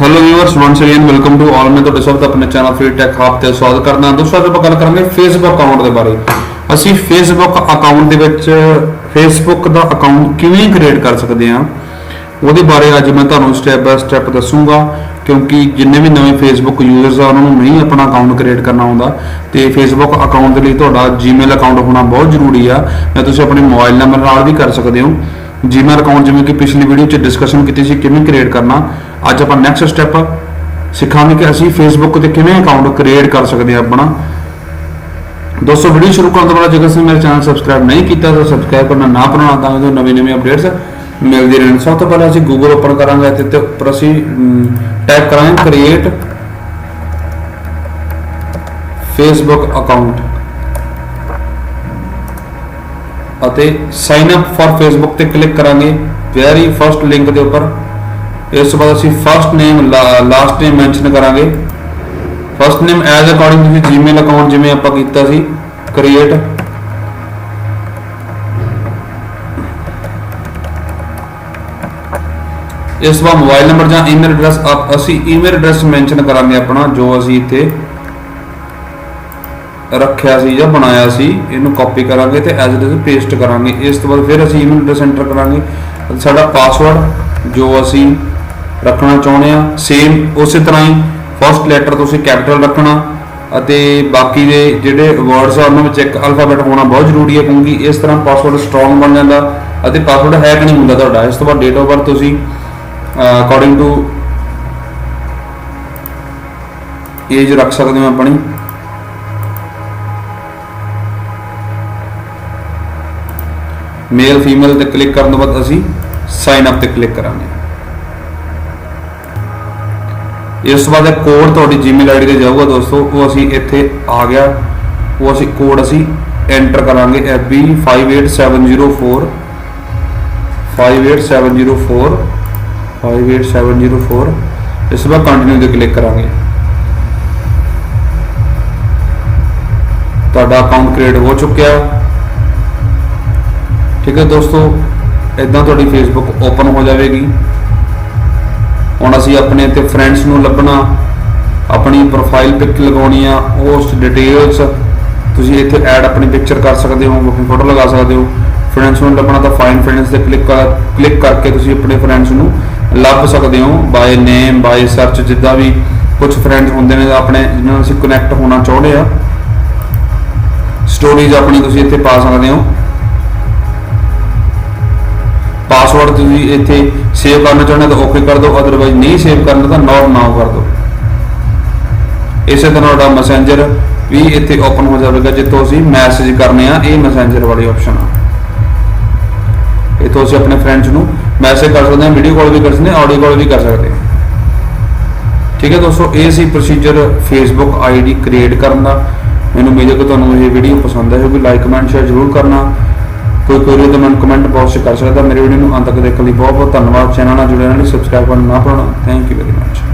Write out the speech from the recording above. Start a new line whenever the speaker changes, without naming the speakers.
Hello viewers once again welcome to all ਮੈਂ ਤੁਹਾਡੇ ਸਭ ਦਾ ਆਪਣੇ ਚੈਨਲ ਫ੍ਰੀ ਟੈਕ ਹਬ ਤੇ ਸਵਾਗਤ ਕਰਦਾ ਦੋਸਤੋ ਅੱਜ ਆਪਾਂ ਗੱਲ ਕਰਾਂਗੇ ਫੇਸਬੁੱਕ ਅਕਾਊਂਟ ਦੇ ਬਾਰੇ ਅਸੀਂ ਫੇਸਬੁੱਕ ਅਕਾਊਂਟ ਦੇ ਵਿੱਚ ਫੇਸਬੁੱਕ ਦਾ ਅਕਾਊਂਟ ਕਿਵੇਂ ਕ੍ਰੀਏਟ ਕਰ ਸਕਦੇ ਹਾਂ ਉਹਦੇ ਬਾਰੇ ਅੱਜ ਮੈਂ ਤੁਹਾਨੂੰ ਸਟੈਪ ਬਾਏ ਸਟੈਪ ਦੱਸੂਗਾ ਕਿਉਂਕਿ ਜਿੰਨੇ ਵੀ ਨਵੇਂ ਫੇਸਬੁੱਕ ਯੂਜ਼ਰਸ ਆ ਉਹਨਾਂ ਨੂੰ ਨਹੀਂ ਆਪਣਾ ਅਕਾਊਂਟ ਕ੍ਰੀਏਟ ਕਰਨਾ ਆਉਂਦਾ ਤੇ ਫੇਸਬੁੱਕ ਅਕਾਊਂਟ ਦੇ ਲਈ ਤੁਹਾਡਾ ਜੀਮੇਲ ਅਕਾਊਂਟ ਹੋਣਾ ਬਹੁਤ ਜ਼ਰੂਰੀ ਆ ਜਾਂ ਤੁਸੀਂ ਆਪਣੇ ਮੋਬਾਈਲ ਨੰਬਰ ਨਾਲ ਵੀ ਕਰ ਸਕਦੇ ਹੋ ਜੀਮੇਲ ਅਕਾਊਂਟ ਜਿਵੇਂ ਕਿ ਪਿਛਲੀ ਵੀਡੀਓ 'ਚ ਡਿਸਕਸ਼ਨ ਕੀਤੀ ਸੀ ਕਿਵੇਂ ਕ੍ਰੀਏਟ ਕਰਨਾ ਅੱਜ ਆਪਾਂ ਨੈਕਸਟ ਸਟੈਪ ਸਿੱਖਾਂਗੇ ਕਿ ਅਸੀਂ ਫੇਸਬੁੱਕ ਤੇ ਕਿਵੇਂ ਅਕਾਊਂਟ ਕ੍ਰੀਏਟ ਕਰ ਸਕਦੇ ਹਾਂ ਆਪਣਾ। ਦੋਸਤੋ ਵੀਡੀਓ ਸ਼ੁਰੂ ਕਰਨ ਤੋਂ ਪਹਿਲਾਂ ਜੇਕਰ ਤੁਸੀਂ ਮੇਰੇ ਚੈਨਲ ਸਬਸਕ੍ਰਾਈਬ ਨਹੀਂ ਕੀਤਾ, ਤਾਂ ਸਬਸਕ੍ਰਾਈਬ ਕਰਨਾ ਨਾ ਭੁੱਲਣਾ, ਤਾਂ ਜੋ ਨਵੀਂ ਨਵੀਂ ਅਪਡੇਟਸ ਮਿਲਦੀ ਰਹਿਣ। ਸਭ ਤੋਂ ਪਹਿਲਾਂ ਅਸੀਂ ਗੂਗਲ ਓਪਨ ਕਰਾਂਗੇ ਤੇ ਤੇ ਉੱਪਰ ਅਸੀਂ ਟਾਈਪ ਕਰਾਂਗੇ ਕ੍ਰੀਏਟ ਫੇਸਬੁੱਕ ਅਕਾਊਂਟ ਅਤੇ ਸਾਈਨ ਅਪ ਫॉर ਫੇਸਬੁੱਕ ਤੇ ਕਲਿੱਕ ਕਰਾਂਗੇ। ਵੈਰੀ ਫਰਸਟ ਲਿੰਕ ਦੇ ਉੱਪਰ। ਇਸ ਤੋਂ ਬਾਅਦ ਅਸੀਂ first name last name mention ਕਰਾਂਗੇ। ਫਰਸਟ ਨੇਮ ਐਜ਼ ਅਕੋਰਡਿੰਗ ਤੁਸੀਂ ਜੀਮੇਲ ਅਕਾਊਂਟ ਜਿਵੇਂ ਆਪਾਂ ਕੀਤਾ ਸੀ ਕ੍ਰੀਏਟ ਇਸ ਤੋਂ ਬਾਅਦ ਮੋਬਾਈਲ ਨੰਬਰ ਜਾਂ ਈਮੇਲ ਐਡਰੈਸ ਅਸੀਂ ਈਮੇਲ ਐਡਰੈਸ ਮੈਂਸ਼ਨ ਕਰਾਂਗੇ ਆਪਣਾ, ਜੋ ਅਸੀਂ ਇੱਥੇ ਰੱਖਿਆ ਸੀ ਜਾਂ ਬਣਾਇਆ ਸੀ, ਇਹਨੂੰ ਕਾਪੀ ਕਰਾਂਗੇ ਤੇ ਐਜ਼ ਇਟ ਇਜ਼ ਪੇਸਟ ਕਰਾਂਗੇ। ਇਸ ਤੋਂ ਬਾਅਦ ਫਿਰ ਅਸੀਂ ਈਮੇਲ ਐਡਰੈਸ ਐਂਟਰ ਕਰਾਂਗੇ। ਸਾਡਾ ਪਾਸਵਰਡ ਜੋ ਅਸੀਂ ਰੱਖਣਾ ਚਾਹੁੰਦੇ ਆ। ਸੇਮ ਉਸੇ ਤਰ੍ਹਾਂ ਹੀ ਫਸਟ ਲੈਟਰ ਤੁਸੀਂ ਕੈਪੀਟਲ ਰੱਖਣਾ ਅਤੇ ਬਾਕੀ ਦੇ ਜਿਹੜੇ ਵਰਡਸ ਆ, ਉਹਨਾਂ ਵਿੱਚ ਇੱਕ ਅਲਫਾਬੈਟ ਹੋਣਾ ਬਹੁਤ ਜ਼ਰੂਰੀ ਹੈ ਕਿਉਂਕਿ ਇਸ ਤਰ੍ਹਾਂ ਪਾਸਵਰਡ ਸਟਰੋਂਗ ਬਣ ਜਾਂਦਾ ਅਤੇ ਪਾਸਵਰਡ ਹੈਕ ਨਹੀਂ ਹੁੰਦਾ ਤੁਹਾਡਾ। ਇਸ ਤੋਂ ਬਾਅਦ ਡੇਟ ਆਫ ਬਰਥ ਤੁਸੀਂ ਅਕੋਰਡਿੰਗ ਟੂ ਏਜ ਰੱਖ ਸਕਦੇ ਹੋ ਆਪਣੀ। ਮੇਲ ਫੀਮੇਲ ਤੇ ਕਲਿੱਕ ਕਰਨ ਤੋਂ ਬਾਅਦ ਅਸੀਂ ਸਾਈਨ ਅਪ ਤੇ ਕਲਿੱਕ ਕਰਾਂਗੇ। ਇਸ ਤੋਂ ਬਾਅਦ ਇਹ ਕੋਡ ਤੁਹਾਡੀ ਜੀਮੇਲ ਆਈਡੀ ਤੇ ਜਾਊਗਾ ਦੋਸਤੋ, ਉਹ ਅਸੀਂ ਇੱਥੇ ਆ ਗਿਆ। ਉਹ ਅਸੀਂ ਕੋਡ ਅਸੀਂ ਐਂਟਰ ਕਰਾਂਗੇ FB58704 58704 58704 ਇਸ ਤੋਂ ਬਾਅਦ ਕੰਟੀਨਿਊ ਤੇ ਕਲਿੱਕ ਕਰਾਂਗੇ। ਤੁਹਾਡਾ ਅਕਾਊਂਟ ਕ੍ਰੀਏਟ ਹੋ ਚੁੱਕਿਆ। ਠੀਕ ਹੈ ਦੋਸਤੋ ਇਦਾਂ ਤੁਹਾਡੀ ਫੇਸਬੁੱਕ ਓਪਨ ਹੋ ਜਾਵੇਗੀ। ਹੁਣ ਅਸੀਂ ਆਪਣੇ ਤੇ ਫਰੈਂਡਸ ਨੂੰ ਲੱਭਣਾ, ਆਪਣੀ ਪ੍ਰੋਫਾਈਲ ਪਿਕ ਲਗਾਉਣੀ ਆ ਉਸ ਡਿਟੇਲਸ ਤੁਸੀਂ ਇੱਥੇ ਐਡ ਆਪਣੀ ਪਿਕਚਰ ਕਰ ਸਕਦੇ ਹੋ, ਆਪਣੀ ਫੋਟੋ ਲਗਾ ਸਕਦੇ ਹੋ। ਫਰੈਂਡਸ ਨੂੰ ਲੱਭਣਾ ਤਾਂ ਫਾਈਨ ਫਰੈਂਡਸ ਤੇ ਕਲਿੱਕ ਕਲਿੱਕ ਕਰਕੇ ਤੁਸੀਂ ਆਪਣੇ ਫਰੈਂਡਸ ਨੂੰ ਲੱਭ ਸਕਦੇ ਹੋ ਬਾਏ ਨੇਮ ਬਾਏ ਸਰਚ ਜਿੱਦਾਂ ਵੀ ਕੁਝ ਫਰੈਂਡਸ ਹੁੰਦੇ ਨੇ ਆਪਣੇ, ਜਿਹਨਾਂ ਨਾਲ ਅਸੀਂ ਕਨੈਕਟ ਹੋਣਾ ਚਾਹੁੰਦੇ ਆ। ਸਟੋਰੀਜ਼ ਆਪਣੀ ਤੁਸੀਂ ਇੱਥੇ ਪਾ ਸਕਦੇ ਹੋ। ਪਾਸਵਰਡ ਤੁਸੀਂ ਇੱਥੇ ਸੇਵ ਕਰਨਾ ਚਾਹੁੰਦੇ ਤਾਂ ਓਕੇ ਕਰ ਦਿਓ ਅਦਰਵਾਈਜ਼ ਨਹੀਂ ਸੇਵ ਕਰਨਾ ਤਾਂ ਨੋਟ ਨਾਓ ਕਰ ਦਿਓ। ਇਸੇ ਤਰ੍ਹਾਂ ਤੁਹਾਡਾ ਮੈਸੇਂਜਰ ਵੀ ਇੱਥੇ ਓਪਨ ਹੋ ਜਾਵੇਗਾ, ਜਿੱਥੋਂ ਅਸੀਂ ਮੈਸੇਜ ਕਰਨੇ ਆ, ਇਹ ਮੈਸੇਂਜਰ ਵਾਲੀ ਆਪਸ਼ਨ ਆ। ਇੱਥੋਂ ਅਸੀਂ ਆਪਣੇ ਫਰੈਂਡਸ ਨੂੰ ਮੈਸੇਜ ਕਰ ਸਕਦੇ ਹਾਂ ਵੀਡੀਓ ਕਾਲ ਵੀ ਕਰ ਸਕਦੇ ਹਾਂ ਆਡੀਓ ਕਾਲ ਵੀ ਕਰ ਸਕਦੇ ਹਾਂ। ਠੀਕ ਹੈ ਦੋਸਤੋ, ਇਹ ਸੀ ਪ੍ਰੋਸੀਜਰ ਫੇਸਬੁੱਕ ਆਈਡੀ ਕ੍ਰੀਏਟ ਕਰਨ ਦਾ। ਮੈਨੂੰ ਉਮੀਦ ਹੈ ਤੁਹਾਨੂੰ ਇਹ ਵੀਡੀਓ ਪਸੰਦ ਆਈ ਹੋਵੇਗੀ। ਲਾਈਕ ਕਮੈਂਟ ਸ਼ੇਅਰ ਜ਼ਰੂਰ ਕਰਨਾ। ਕੋਈ ਕੋਈ ਤਾਂ ਮੈਨੂੰ ਕਮੈਂਟ ਬਾਕਸ 'ਚ ਕਰ ਸਕਦਾ, ਮੇਰੇ ਵੀਡੀਓ ਨੂੰ ਅੰਤ ਤੱਕ ਦੇਖਣ ਲਈ ਬਹੁਤ ਬਹੁਤ ਧੰਨਵਾਦ। ਚੈਨਲ ਨਾਲ ਜੁੜੇ ਰਹਿਣ ਲਈ ਸਬਸਕ੍ਰਾਈਬ ਕਰਨਾ ਨਾ ਭੁੱਲਣਾ। Thank you very much